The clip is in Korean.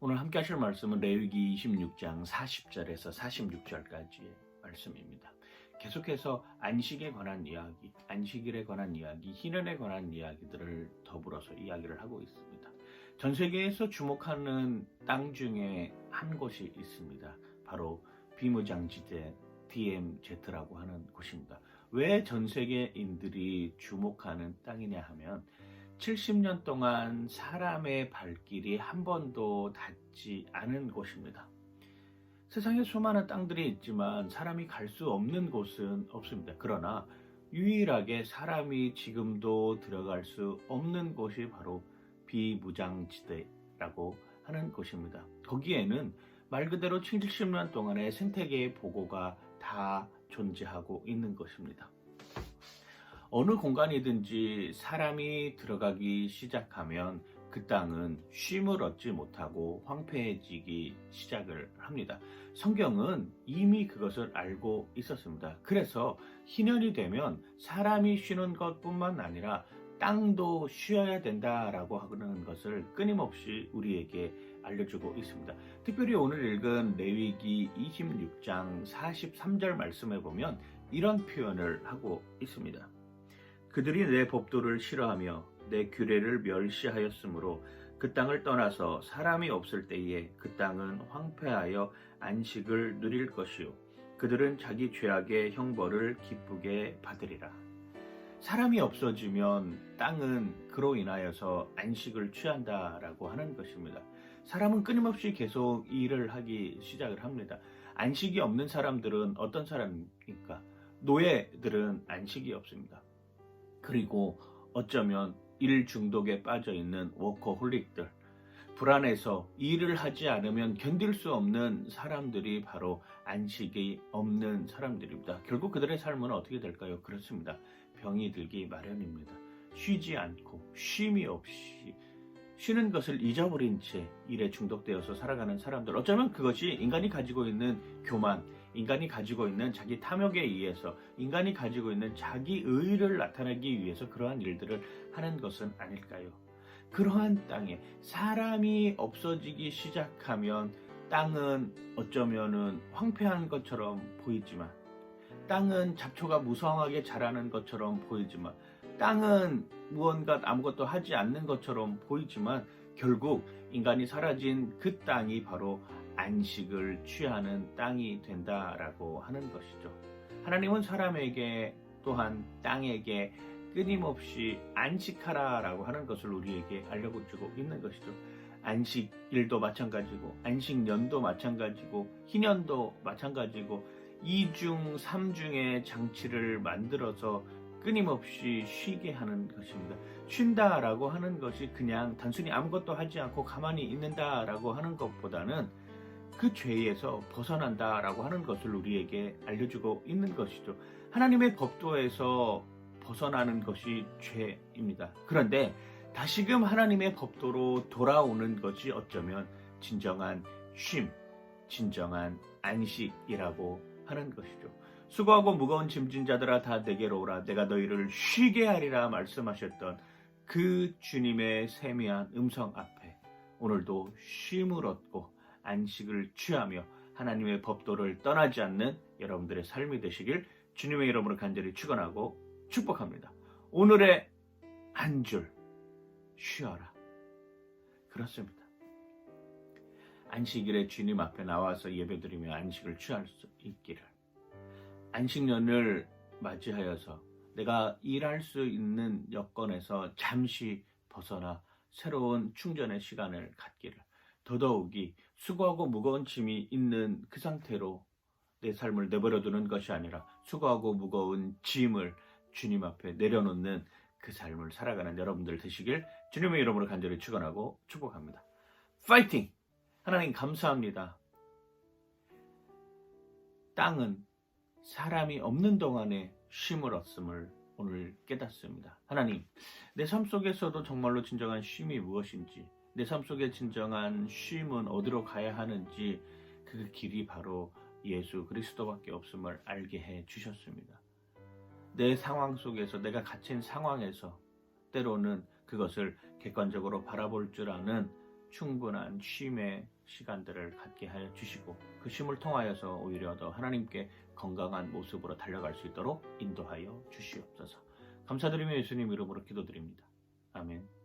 함께 하실 말씀은 레위기 26장 40절에서 46절까지의 말씀입니다. 계속해서 안식에 관한 이야기, 안식일에 관한 이야기, 희년에 관한 이야기들을 더불어서 이야기를 하고 있습니다. 전 세계에서 주목하는 땅 중에 한 곳이 있습니다. 바로 비무장지대 DMZ라고 하는 곳입니다. 왜 전 세계인들이 주목하는 땅이냐 하면 70년 동안 사람의 발길이 한 번도 닿지 않은 곳입니다. 세상에 수많은 땅들이 있지만 사람이 갈 수 없는 곳은 없습니다. 그러나 유일하게 사람이 지금도 들어갈 수 없는 곳이 바로 비무장지대라고 하는 곳입니다. 거기에는 말 그대로 70년 동안의 생태계의 보고가 다 존재하고 있는 것입니다. 어느 공간이든지 사람이 들어가기 시작하면 그 땅은 쉼을 얻지 못하고 황폐해지기 시작을 합니다. 성경은 이미 그것을 알고 있었습니다. 그래서 희년이 되면 사람이 쉬는 것뿐만 아니라 땅도 쉬어야 된다라고 하는 것을 끊임없이 우리에게 알려주고 있습니다. 특별히 오늘 읽은 레위기 26장 43절 말씀에 보면 이런 표현을 하고 있습니다. 그들이 내 법도를 싫어하며 내 규례를 멸시하였으므로 그 땅을 떠나서 사람이 없을 때에 그 땅은 황폐하여 안식을 누릴 것이요 그들은 자기 죄악의 형벌을 기쁘게 받으리라. 사람이 없어지면 땅은 그로 인하여서 안식을 취한다라고 하는 것입니다. 사람은 끊임없이 계속 일을 하기 시작을 합니다. 안식이 없는 사람들은 어떤 사람입니까? 노예들은 안식이 없습니다. 그리고 어쩌면 일 중독에 빠져 있는 워커홀릭들, 불안해서 일을 하지 않으면 견딜 수 없는 사람들이 바로 안식이 없는 사람들입니다. 결국 그들의 삶은 어떻게 될까요? 그렇습니다. 병이 들기 마련입니다. 쉬지 않고 쉼이 없이 쉬는 것을 잊어버린 채 일에 중독되어서 살아가는 사람들. 어쩌면 그것이 인간이 가지고 있는 교만, 인간이 가지고 있는 자기 탐욕에 의해서, 인간이 가지고 있는 자기 의를 나타내기 위해서 그러한 일들을 하는 것은 아닐까요? 그러한 땅에 사람이 없어지기 시작하면 땅은 어쩌면은 황폐한 것처럼 보이지만, 땅은 잡초가 무성하게 자라는 것처럼 보이지만, 땅은 무언가 아무것도 하지 않는 것처럼 보이지만 결국 인간이 사라진 그 땅이 바로 안식을 취하는 땅이 된다라고 하는 것이죠. 하나님은 사람에게 또한 땅에게 끊임없이 안식하라라고 하는 것을 우리에게 알려주고 있는 것이죠. 안식일도 마찬가지고 안식년도 마찬가지고 희년도 마찬가지고 이중 삼중의 장치를 만들어서 끊임없이 쉬게 하는 것입니다. 쉰다라고 하는 것이 그냥 단순히 아무것도 하지 않고 가만히 있는다라고 하는 것보다는 그 죄에서 벗어난다라고 하는 것을 우리에게 알려주고 있는 것이죠. 하나님의 법도에서 벗어나는 것이 죄입니다. 그런데 다시금 하나님의 법도로 돌아오는 것이 어쩌면 진정한 쉼, 진정한 안식이라고 하는 것이죠. 수고하고 무거운 짐진 자들아 다 내게로 오라 내가 너희를 쉬게 하리라 말씀하셨던 그 주님의 세미한 음성 앞에 오늘도 쉼을 얻고 안식을 취하며 하나님의 법도를 떠나지 않는 여러분들의 삶이 되시길 주님의 이름으로 간절히 축원하고 축복합니다. 오늘의 한 줄 쉬어라. 그렇습니다. 안식일에 주님 앞에 나와서 예배드리며 안식을 취할 수 있기를 안식년을 맞이하여서 내가 일할 수 있는 여건에서 잠시 벗어나 새로운 충전의 시간을 갖기를 더더욱이 수고하고 무거운 짐이 있는 그 상태로 내 삶을 내버려 두는 것이 아니라 수고하고 무거운 짐을 주님 앞에 내려놓는 그 삶을 살아가는 여러분들 되시길 주님의 이름으로 간절히 축원하고 축복합니다. 파이팅! 하나님 감사합니다. 땅은 사람이 없는 동안에 쉼을 얻음을 오늘 깨닫습니다. 하나님, 내 삶 속에서도 정말로 진정한 쉼이 무엇인지, 내 삶 속에 진정한 쉼은 어디로 가야 하는지, 그 길이 바로 예수 그리스도밖에 없음을 알게 해 주셨습니다. 내 상황 속에서, 내가 갇힌 상황에서 때로는 그것을 객관적으로 바라볼 줄 아는 충분한 쉼의 시간들을 갖게 하여 주시고 그 쉼을 통하여서 오히려 더 하나님께 건강한 모습으로 달려갈 수 있도록 인도하여 주시옵소서. 감사드리며 예수님 이름으로 기도드립니다. 아멘.